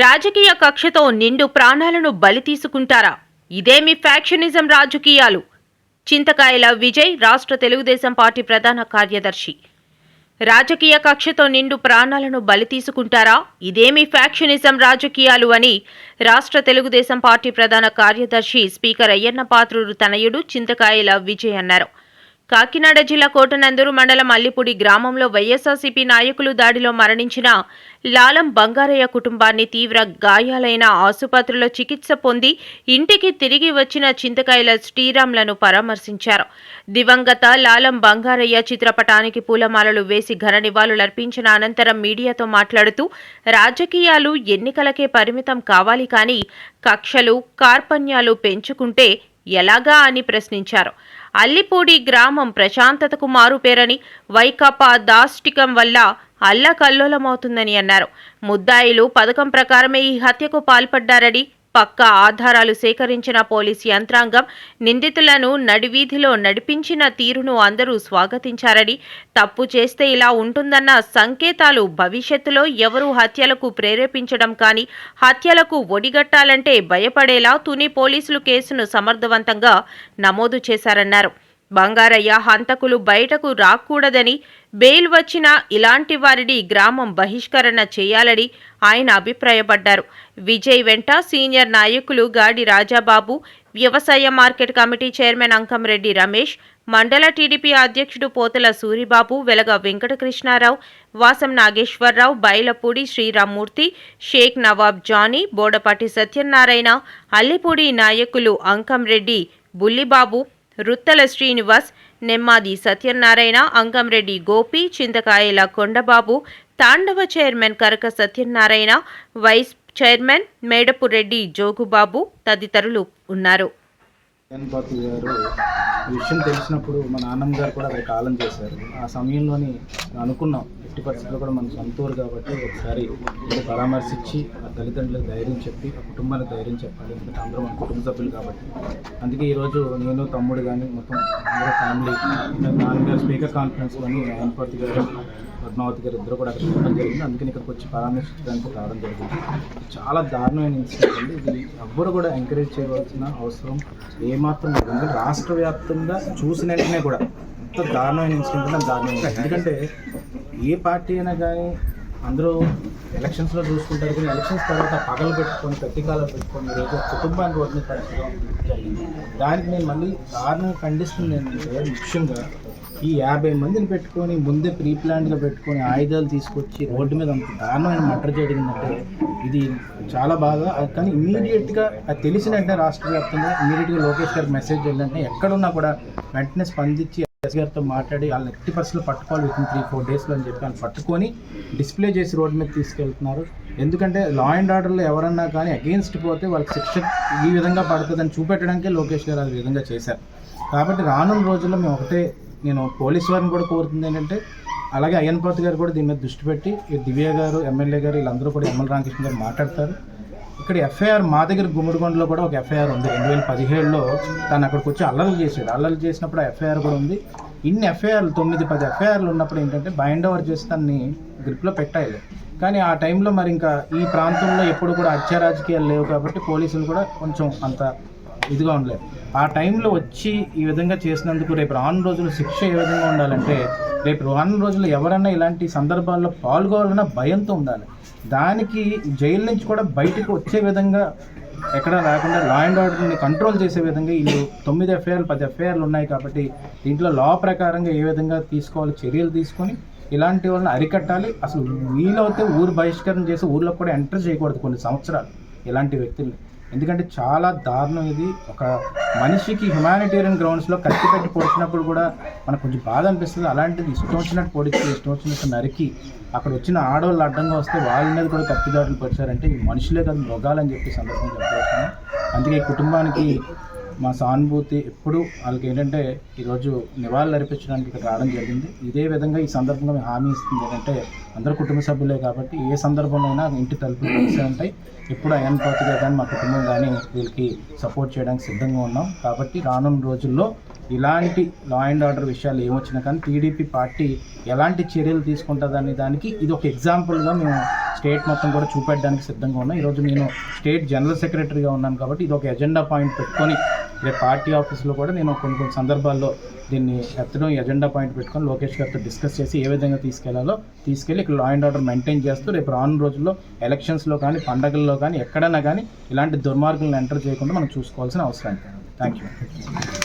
రాజకీయ కక్షతో నిండు ప్రాణాలను బలి తీసుకుంటారా? ఇదేమి ఫ్యాక్షనిజం రాజకీయాలు. చింతకాయల విజయ్ రాష్ట్ర తెలుగుదేశం పార్టీ ప్రధాన కార్యదర్శి. రాజకీయ కక్షతో నిండు ప్రాణాలను బలి తీసుకుంటారా? ఇదేమి ఫ్యాక్షనిజం రాజకీయాలు అని రాష్ట్ర తెలుగుదేశం పార్టీ ప్రధాన కార్యదర్శి స్పీకర్ అయ్యన్న పాత్రుడు తనయుడు చింతకాయల విజయ్ అన్నారు. కాకినాడ జిల్లా కోటనందూరు మండలం అల్లిపూడి గ్రామంలో వైఎస్ఆర్సీపీ నాయకులు దాడిలో మరణించిన లాలం బంగారయ్య కుటుంబాన్ని తీవ్ర గాయాలైన ఆసుపత్రిలో చికిత్స పొంది ఇంటికి తిరిగి వచ్చిన చింతకాయల శ్రీరామ్లను పరామర్శించారు. దివంగత లాలం బంగారయ్య చిత్రపటానికి పూలమాలలు వేసి ఘన నివాళులర్పించిన అనంతరం మీడియాతో మాట్లాడుతూ రాజకీయాలు ఎన్నికలకే పరిమితం కావాలి కానీ కక్షలు కార్పణ్యాలు పెంచుకుంటే ఎలాగా? అని ప్రశ్నించారు. అల్లిపూడి గ్రామం ప్రశాంతతకు మారుపేరని వైకాపా దాష్టికం వల్ల అల్లకల్లోలమవుతుందని అన్నారు. ముద్దాయిలు పథకం ప్రకారమే ఈ హత్యకు పాల్పడ్డారని పక్కా ఆధారాలు సేకరించిన పోలీస్ యంత్రాంగం నిందితులను నడివీధిలో నడిపించిన తీరును అందరూ స్వాగతించారని తప్పు చేస్తే ఇలా ఉంటుందన్న సంకేతాలు భవిష్యత్తులో ఎవరు హత్యలకు ప్రేరేపించడం కానీ హత్యలకు ఒడిగట్టాలంటే భయపడేలా తుని పోలీసులు కేసును సమర్థవంతంగా నమోదు చేశారన్నారు. బంగారయ్య హంతకులు బయటకు రాకూడదని బెయిల్ వచ్చినా ఇలాంటి వారిని గ్రామం బహిష్కరణ చేయాలని ఆయన అభిప్రాయపడ్డారు. విజయ్ వెంట సీనియర్ నాయకులు గాడి రాజాబాబు వ్యవసాయ market committee chairman Ankamreddy Ramesh మండల టీడీపీ అధ్యక్షుడు పోతల సూరిబాబు వెలగ వెంకటకృష్ణారావు వాసం నాగేశ్వరరావు బైలపూడి శ్రీరామ్మూర్తి షేక్ నవాబ్ జానీ బోడపాటి సత్యనారాయణ అల్లిపూడి నాయకులు Ankamreddy Bullibabu Ruttala Srinivas Nemmadi Satyanarayana Angamreddy Gopi Chintakayala Kondababu Tandava chairman Karaka Satyanarayana vice chairman Medapureddy Jogubabu తదితరులు ఉన్నారు. ఈ విషయం తెలిసినప్పుడు మా నాన్నమ్మ గారు కూడా అక్కడ కాలం చేశారు. ఆ సమయంలోని అనుకున్నాం ఎట్టి పరిస్థితుల్లో కూడా మన సొంతూరు కాబట్టి ఒకసారి పరామర్శించి ఆ తల్లిదండ్రులకు ధైర్యం చెప్పి ఆ కుటుంబానికి ధైర్యం చెప్పాలి. ఎందుకంటే అందరూ మన కుటుంబ సభ్యులు కాబట్టి. అందుకే ఈరోజు నేను తమ్ముడు కానీ మొత్తం అందరూ ఫ్యామిలీ నాన్నగారు స్పీకర్ కాన్ఫరెన్స్లోని గణపతి గారు పద్మావతి గారు ఇద్దరు కూడా అక్కడ ఉండడం జరిగింది. అందుకని ఇక్కడికి వచ్చి పరామర్శించడానికి రావడం జరిగింది. చాలా దారుణమైన ఇన్సిడెంట్ అండి. ఇది ఎవ్వరు కూడా ఎంకరేజ్ చేయవలసిన అవసరం ఏమాత్రం లేదు. రాష్ట్ర వ్యాప్తంగా చూసిన వెంటనే కూడా. ఎంత దారుణమైన ఇన్సిడెంట్ అంటే దారుణమైన ఎందుకంటే ఏ పార్టీ అయినా కానీ అందరూ ఎలక్షన్స్లో చూసుకుంటారు. కానీ ఎలక్షన్స్ తర్వాత పగలు పెట్టుకొని ప్రతీకాలు పెట్టుకొని ఈరోజు కుటుంబానికి వదిలిపెట్టడం జరిగింది. దానికి నేను మళ్ళీ దారుణంగా ఖండిస్తుంది ఏంటంటే ముఖ్యంగా ఈ యాభై మందిని పెట్టుకొని ముందే ప్రీ ప్లాన్డ్గా పెట్టుకొని ఆయుధాలు తీసుకొచ్చి రోడ్డు మీద అంత దారుణమైన మటర్ జరిగిందంటే ఇది చాలా బాగా కానీ ఇమీడియట్గా అది తెలిసిన వెంటనే రాష్ట్ర వ్యాప్తంగా ఇమీడియట్గా లోకేష్ గారికి మెసేజ్ వెళ్ళంటే ఎక్కడున్నా కూడా వెంటనే స్పందించి ఎస్ గారితో మాట్లాడి వాళ్ళని ఎట్టి పరిస్థితుల్లో పట్టుకోవాలి విత్ త్రీ ఫోర్ డేస్లో అని చెప్పి వాళ్ళు పట్టుకొని డిస్ప్లే చేసి రోడ్డు మీద తీసుకెళ్తున్నారు. ఎందుకంటే లా అండ్ ఆర్డర్లో ఎవరన్నా కానీ అగెయిన్స్ట్ పోతే వాళ్ళకి శిక్ష ఈ విధంగా పడుతుందని చూపెట్టడానికే లోకేష్ గారు ఆ విధంగా చేశారు. కాబట్టి రానున్న రోజుల్లో మేము ఒకటే నేను పోలీస్ వారిని కూడా కోరుతుంది ఏంటంటే అలాగే అయ్యన్పాతి గారు కూడా దీని మీద దృష్టి పెట్టి దివ్య గారు ఎమ్మెల్యే గారు వీళ్ళందరూ కూడా ఎమ్మెల్యే రామకృష్ణ గారు మాట్లాడతారు. ఇక్కడ ఎఫ్ఐఆర్ మా దగ్గర గుమ్మడిగొండలో కూడా ఒక ఎఫ్ఐఆర్ ఉంది. రెండు వేల పదిహేడులో తను అక్కడికి వచ్చి అల్లర్లు చేశాడు. అల్లర్లు చేసినప్పుడు ఆ ఎఫ్ఐఆర్ కూడా ఉంది. ఇన్ని ఎఫ్ఐఆర్లు తొమ్మిది పది ఎఫ్ఐఆర్లు ఉన్నప్పుడు ఏంటంటే బైండ్ ఓవర్ చేసి తనని గ్రిప్లో పెట్టాలి కానీ ఆ టైంలో మరి ఇంకా ఈ ప్రాంతంలో ఎప్పుడు కూడా హత్య రాజకీయాలు లేవు కాబట్టి పోలీసులు కూడా కొంచెం అంత ఇదిగా ఉండలేదు ఆ టైంలో వచ్చి ఈ విధంగా చేసినందుకు రేపు రాను రోజులు శిక్ష ఏ విధంగా ఉండాలంటే రేపు రాను రోజులు ఎవరన్నా ఇలాంటి సందర్భాల్లో పాల్గొవాలన్నా భయంతో ఉండాలి. దానికి జైలు నుంచి కూడా బయటకు వచ్చే విధంగా ఎక్కడ రాకుండా లా అండ్ ఆర్డర్ని కంట్రోల్ చేసే విధంగా వీళ్ళు తొమ్మిది ఎఫ్ఐఆర్లు పది ఎఫ్ఐఆర్లు ఉన్నాయి కాబట్టి దీంట్లో లా ప్రకారంగా ఏ విధంగా తీసుకోవాలి చర్యలు తీసుకొని ఇలాంటి వాళ్ళని అరికట్టాలి. అసలు వీలవుతే ఊరు బహిష్కరణ చేసి ఊర్లో కూడా ఎంటర్ చేయకూడదు కొన్ని సంవత్సరాలు ఇలాంటి వ్యక్తుల్ని. ఎందుకంటే చాలా దారుణం ఇది. ఒక మనిషికి హ్యుమానిటేరియన్ గ్రౌండ్స్లో కత్తి పెట్టి పొడిచినప్పుడు కూడా మనకు కొంచెం బాధ అనిపిస్తుంది. అలాంటిది ఇష్టం వచ్చినట్టు పొడిచి ఇష్టం వచ్చినట్టు నరికి అక్కడ వచ్చిన ఆడవాళ్ళు అడ్డంగా వస్తే వాళ్ళ మీద కూడా కత్తిదారులు పరిచారంటే మనుషులే కాదు మృగాలని చెప్పి సందర్భంగా చెప్పేస్తున్నాను అందుకే ఈ కుటుంబానికి మా సానుభూతి ఎప్పుడు వాళ్ళకి ఏంటంటే ఈరోజు నివాళులు అర్పించడానికి ఇక్కడ రావడం జరిగింది. ఇదే విధంగా ఈ సందర్భంగా మేము హామీ ఇస్తుంది ఏంటంటే అందరూ కుటుంబ సభ్యులే కాబట్టి ఏ సందర్భంలోనైనా ఇంటి తలుపులు తెలిసే ఉంటాయి. ఎప్పుడు అయన్ పాతిగా కానీ మా కుటుంబం కానీ వీళ్ళకి సపోర్ట్ చేయడానికి సిద్ధంగా ఉన్నాం. కాబట్టి రానున్న రోజుల్లో ఇలాంటి లా అండ్ ఆర్డర్ విషయాలు ఏమొచ్చినా కానీ టీడీపీ పార్టీ ఎలాంటి చర్యలు తీసుకుంటుందనే దానికి ఇది ఒక ఎగ్జాంపుల్గా మేము స్టేట్ మొత్తం కూడా చూపెట్టడానికి సిద్ధంగా ఉన్నాం. ఈరోజు నేను స్టేట్ జనరల్ సెక్రటరీగా ఉన్నాను కాబట్టి ఇది ఒక ఎజెండా పాయింట్ పెట్టుకొని రేపు పార్టీ ఆఫీస్లో కూడా నేను కొన్ని కొన్ని సందర్భాల్లో దీన్ని ఎత్తడం ఎజెండా పాయింట్ పెట్టుకొని లోకేష్ గారితో డిస్కస్ చేసి ఏ విధంగా తీసుకెళ్ళాలో తీసుకెళ్ళి ఇక్కడ లా అండ్ ఆర్డర్ మెయింటైన్ చేస్తూ రేపు రానున్న రోజుల్లో ఎలక్షన్స్లో కానీ పండగల్లో కానీ ఎక్కడైనా కానీ ఇలాంటి దుర్మార్గులను ఎంటర్ చేయకుండా మనం చూసుకోవాల్సిన అవసరం. Thank you